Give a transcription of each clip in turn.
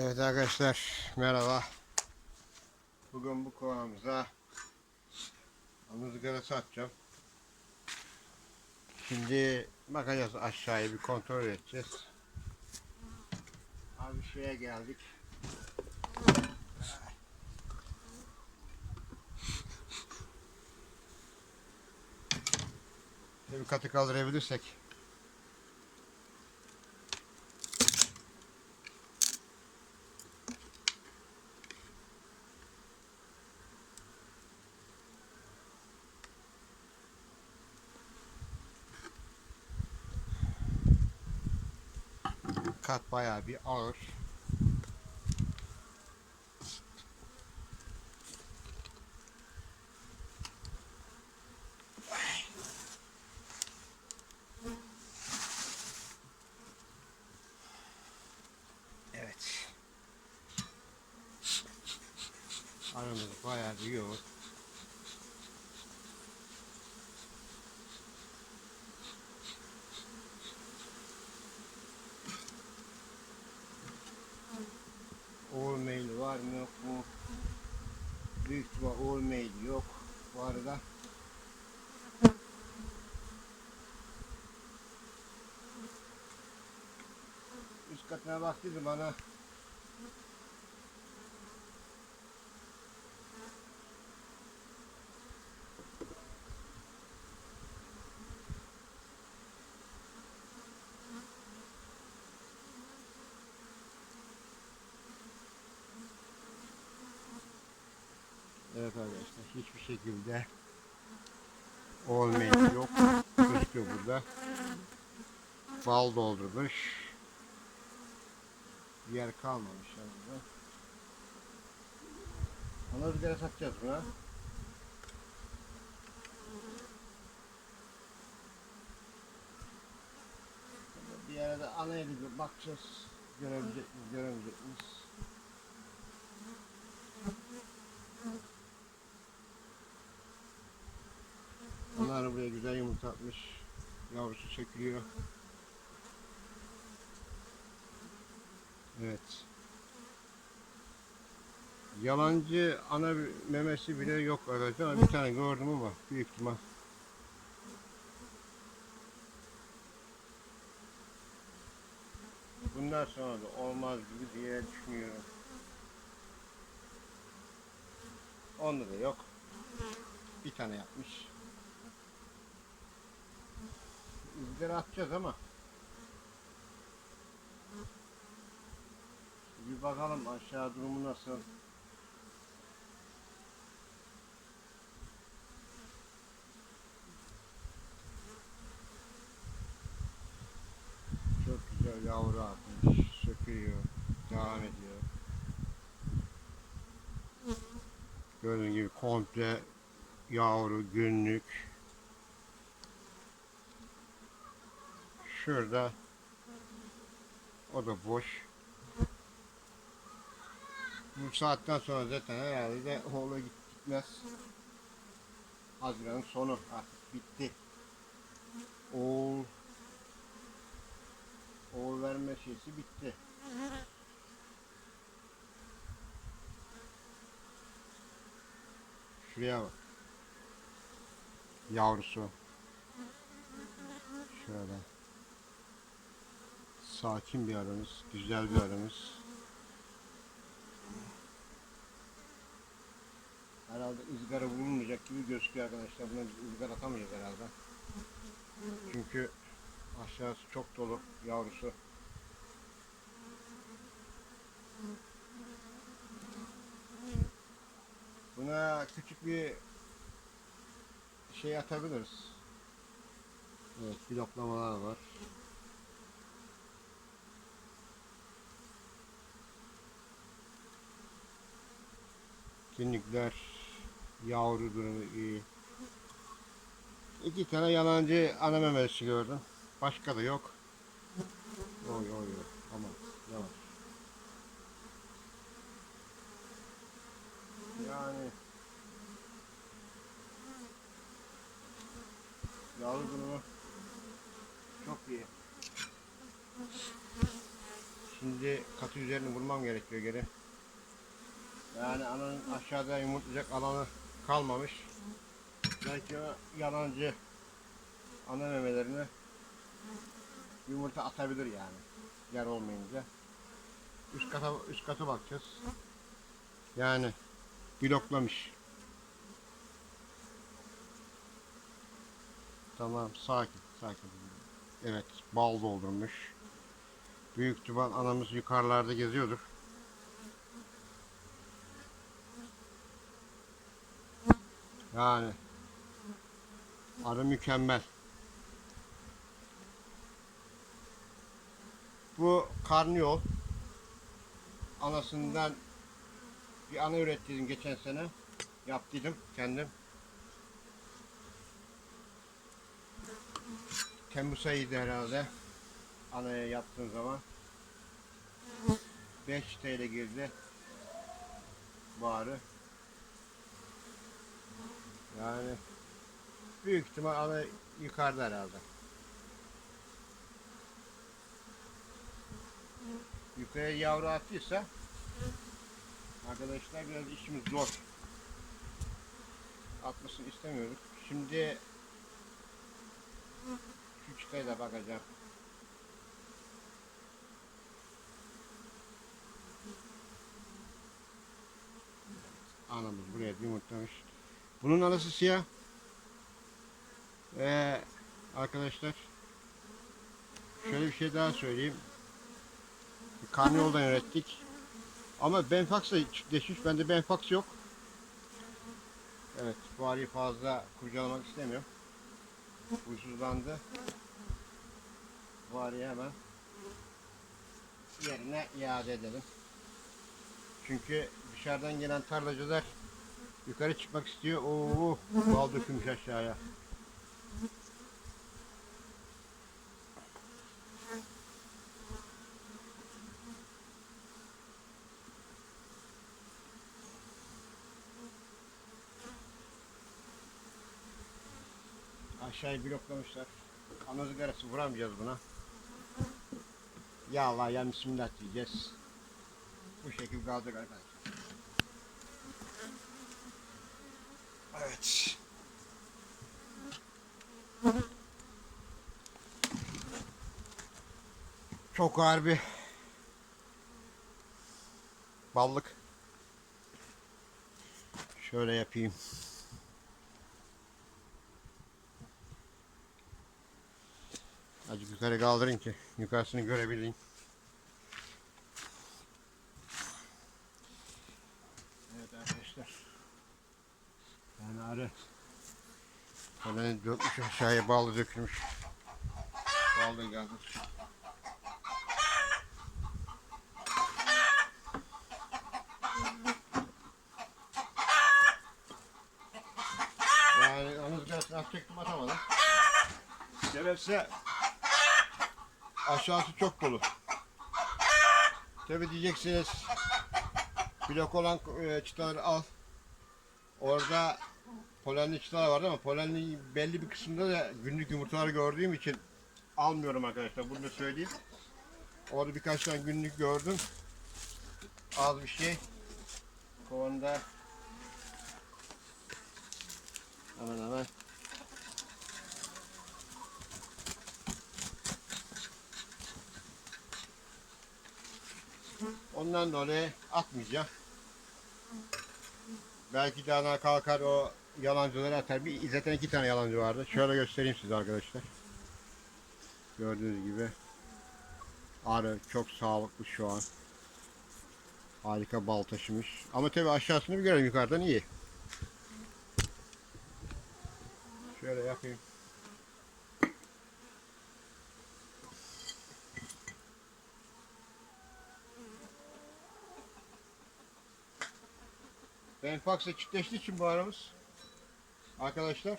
Evet arkadaşlar merhaba. Bugün bu kovanımıza ızgara satacağım. Şimdi bakacağız aşağıya bir kontrol edeceğiz. Abi şeye geldik. Bir katı kaldırabilirsek. Kat bayağı bir ağır. Evet. Aramız bayağı bir yoğun. Oğul mail var mı yok mu? Büyük ihtimal oğul mail yok bu arada. Katına baktıydı bana Evet arkadaşlar hiçbir şekilde olmayı yok. Gözüküyor burada. Bal doldurmuş. Bir yer kalmamış burada. Ana rüzgara satacağız buna. Bir yere de ana eli bir bakacağız. Görebilecek miyiz, göremeyecek miyiz? Onlar buraya güzel yumurta atmış. Yavrusu çekiliyor. Evet. Yalancı ana memesi bile yok arkadaşlar. Bir tane gördüm ama büyük ihtimal. Bundan sonra da olmaz gibi diye düşünüyorum. Onda da yok. Bir tane yapmış. İzleri atacağız ama bir bakalım aşağı durumu nasıl. Çok güzel yavru atmış, söküyor, devam ediyor. Gördüğün gibi komple yavru günlük. Şurada o da boş. Bu saatten sonra zaten herhalde oğlu gitmez. Haziran'ın sonu artık bitti. Oğul oğul verme şeysi bitti. Şuraya bak. Yavrusu. Şöyle. Sakin bir aramız, güzel bir aramız. Herhalde ızgara bulunmayacak gibi gözüküyor arkadaşlar. Buna biz ızgara atamayız herhalde. Çünkü aşağısı çok dolu yavrusu. Buna küçük bir şey atabiliriz. Evet, bloklamalar var. Günlükler yavru durumu iyi. İki tane yalancı ana memesi gördüm. Başka da yok. Oy oy oy. Aman yavaş. Yani yavru durumu çok iyi. Şimdi katı üzerini vurmam gerekiyor geri. Yani ananın aşağıda yumurtlayacak alanı kalmamış. Belki o yalancı ana memelerine yumurta atabilir yani. Yer olmayınca. Üst kata üst kata bakacağız. Yani bloklamış. Tamam sakin sakin. Evet bal doldurmuş. Büyük ihtimal anamız yukarılarda geziyordur. Yani arı mükemmel. Bu karnıyol. Anasından bir ana ürettiydim geçen sene. Yaptıydım kendim. Temmuz ayıydı herhalde. Anaya yaptığım zaman. 5 TL girdi. Bari. Yani büyük ihtimal ana yukarıda herhalde. Yukarıya yavru attıysa arkadaşlar biraz işimiz zor. Atmasını istemiyoruz. Şimdi şu çıtaya da bakacağım. Anamız buraya yumurtlamış. Bunun arası siyah. Ee, arkadaşlar şöyle bir şey daha söyleyeyim. Karnıyoldan ürettik. Ama Benfax da çiftleşmiş. Bende Benfax yok. Evet, bu arıyı fazla kurcalamak istemiyorum. Huysuzlandı. Bu arıyı hemen yerine iade edelim. Çünkü dışarıdan gelen tarlacılar yukarı çıkmak istiyor. Oo, bal dökülmüş aşağıya. Aşağıyı bloklamışlar. Ana ızgarası vuramayacağız buna. Ya Allah ya bismillah diyeceğiz. Bu şekilde kaldık arkadaşlar. Evet. Çok ağır bir ballık. Şöyle yapayım. Azıcık yukarı kaldırın ki yukarısını görebileyim. Evet arkadaşlar. Yani arı Kaleni dökmüş aşağıya bağlı dökülmüş. Bağlı geldi. Yani onun ızgarasını atacaktım atamadım. Sebepse aşağısı çok dolu. Tabi diyeceksiniz blok olan e, çıtaları al. Orada polenli çıtalar vardı ama polenli belli bir kısımda da günlük yumurtaları gördüğüm için almıyorum arkadaşlar. Bunu da söyleyeyim. Orada birkaç tane günlük gördüm. Az bir şey. Kovanda hemen hemen Ondan dolayı atmayacağım. Belki daha kalkar o yalancıları atar. Bir zaten iki tane yalancı vardı. Şöyle göstereyim size arkadaşlar. Gördüğünüz gibi arı çok sağlıklı şu an. Harika bal taşımış. Ama tabii aşağısını bir görelim yukarıdan iyi. Şöyle yapayım. Benfax'la çiftleştiği için bu aramız arkadaşlar.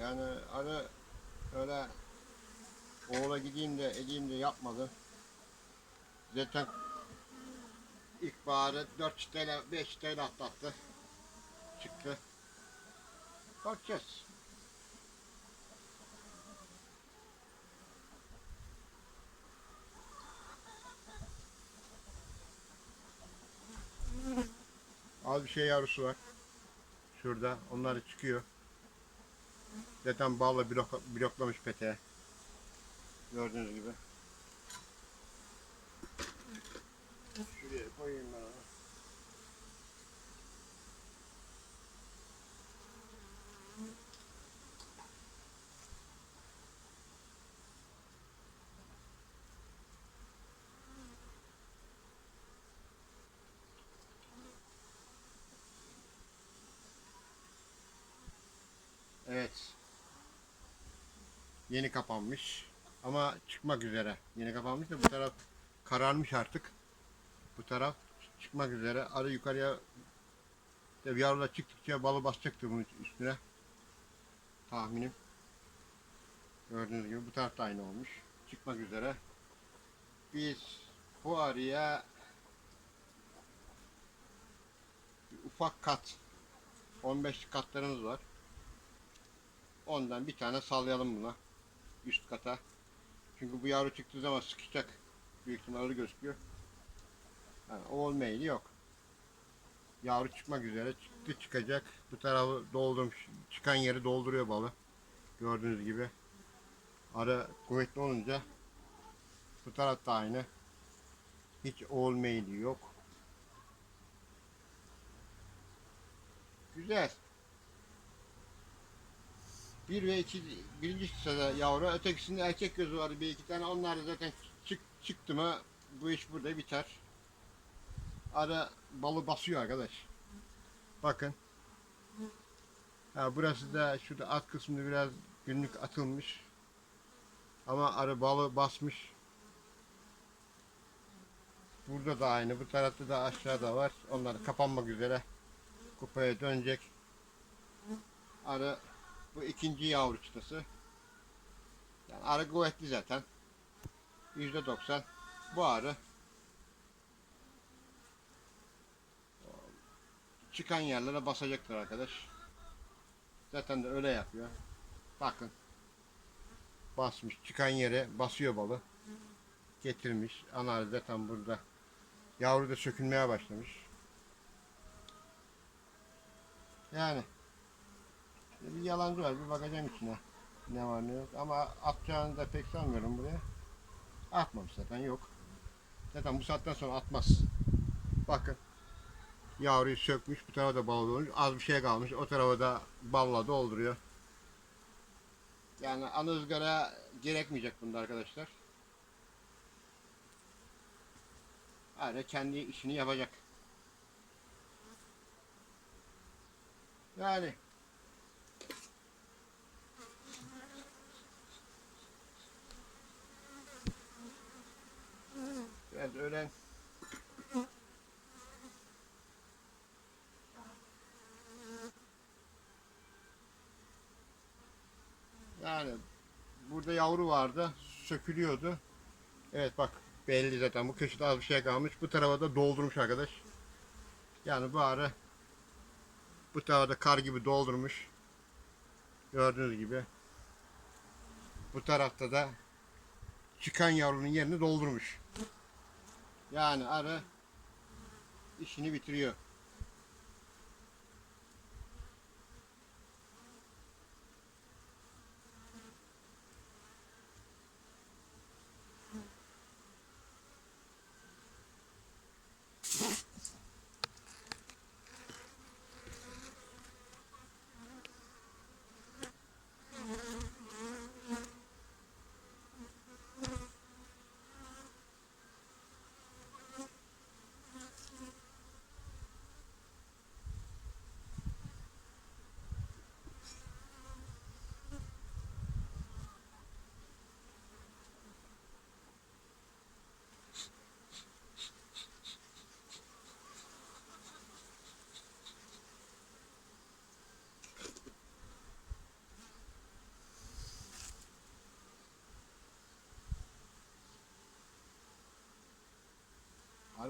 Yani arı öyle oğula gideyim de edeyim de yapmadı. Zaten ilkbaharı 4 tane 5 tane atlattı. Çıktı. Bakacağız. Az bir şey yavrusu var. Şurada. Onlar çıkıyor. Zaten bağla blok, bloklamış peteğe. Gördüğünüz gibi. Şuraya koyayım ben onu. Evet. Yeni kapanmış. Ama çıkmak üzere. Yeni kapanmış da bu taraf kararmış artık. Bu taraf çıkmak üzere. Arı yukarıya Tabi yavrular çıktıkça balı basacaktır bunun üstüne. Tahminim. Gördüğünüz gibi bu taraf da aynı olmuş. Çıkmak üzere. Biz bu arıya bir ufak kat 15 katlarımız var. Ondan bir tane sallayalım buna. Üst kata. Çünkü bu yavru çıktığı zaman sıkışacak. Büyük ihtimalle gözüküyor. Yani oğul meyli yok. Yavru çıkmak üzere. Çıktı çıkacak. Bu tarafı doldurmuş. Çıkan yeri dolduruyor balı. Gördüğünüz gibi. Arı kuvvetli olunca bu taraf da aynı. Hiç oğul yok. Güzel. Bir ve iki, birinci sırada yavru, ötekisinde erkek gözü var bir iki tane. Onlar da zaten çık, çıktı mı bu iş burada biter. Ara balı basıyor arkadaş. Bakın. Ha, burası da şurada alt kısmında biraz günlük atılmış. Ama arı balı basmış. Burada da aynı. Bu tarafta da aşağıda var. Onlar kapanmak üzere. Kupaya dönecek. Arı bu ikinci yavru çıtası. Yani arı kuvvetli zaten. Yüzde doksan. Bu arı çıkan yerlere basacaktır arkadaş. Zaten de öyle yapıyor. Bakın. Basmış. Çıkan yere basıyor balı. Getirmiş. Ana arı zaten burada. Yavru da sökülmeye başlamış. Yani bir yalancı var. Bir bakacağım içine. Ne var ne yok. Ama atacağını da pek sanmıyorum buraya. Atmamış zaten yok. Zaten bu saatten sonra atmaz. Bakın. Yavruyu sökmüş. Bu tarafa da bal dolmuş. Az bir şey kalmış. O tarafa da balla dolduruyor. Yani ana ızgara gerekmeyecek bunda arkadaşlar. Öyle kendi işini yapacak. Yani Öğlen Yani burada yavru vardı. Sökülüyordu. Evet bak belli zaten bu köşede az bir şey kalmış. Bu tarafa da doldurmuş arkadaş. Yani bu arı bu tarafa da kar gibi doldurmuş. Gördüğünüz gibi. Bu tarafta da çıkan yavrunun yerini doldurmuş. Yani arı işini bitiriyor.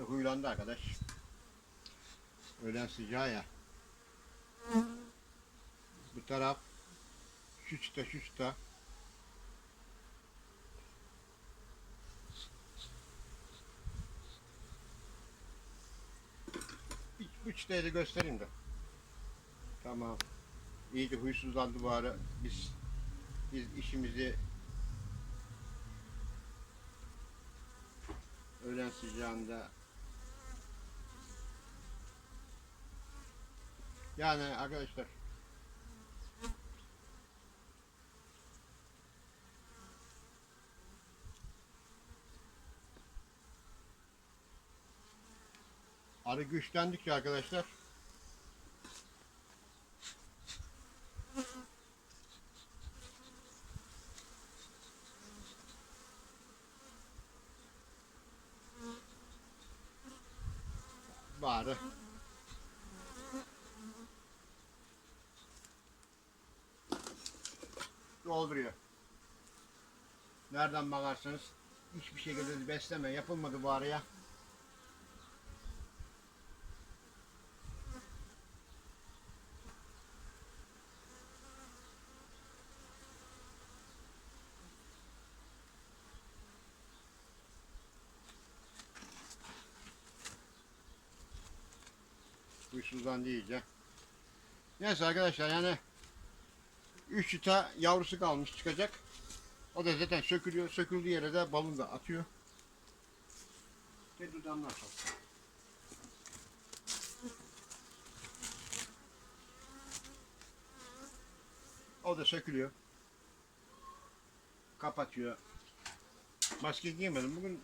Huylandı arkadaş. Öğlen sıcağı ya. Bu taraf şu çıta şu çıta. Bu çıtayı da göstereyim de. Tamam. İyice huysuzlandı bu ara. Biz biz işimizi öğlen sıcağında yani arkadaşlar. Arı güçlendikçe arkadaşlar bari dolduruyor. Nereden bakarsanız hiçbir şekilde besleme yapılmadı bu araya. Huysuzlandı iyice. Neyse arkadaşlar yani 3 çıta yavrusu kalmış çıkacak. O da zaten sökülüyor. Söküldüğü yere de balon da atıyor. Ve dudağını açalım. O da sökülüyor. Kapatıyor. Maske giymedim. Bugün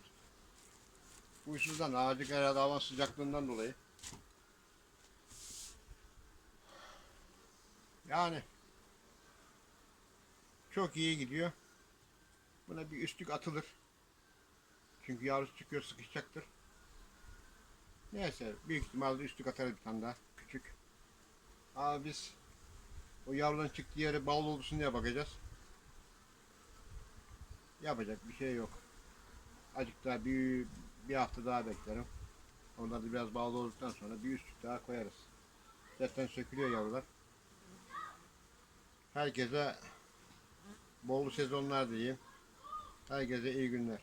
huysuzdan ağacık herhalde hava sıcaklığından dolayı. Yani çok iyi gidiyor. Buna bir üstlük atılır. Çünkü yavrusu çıkıyor sıkışacaktır. Neyse büyük ihtimalle üstlük atarız bir tane daha küçük. Ama biz o yavruların çıktığı yere bal olsun diye bakacağız. Yapacak bir şey yok. Azıcık daha bir, bir hafta daha beklerim. Onlar da biraz bağlı olduktan sonra bir üstlük daha koyarız. Zaten sökülüyor yavrular. Herkese bol sezonlar diyeyim. Herkese iyi günler.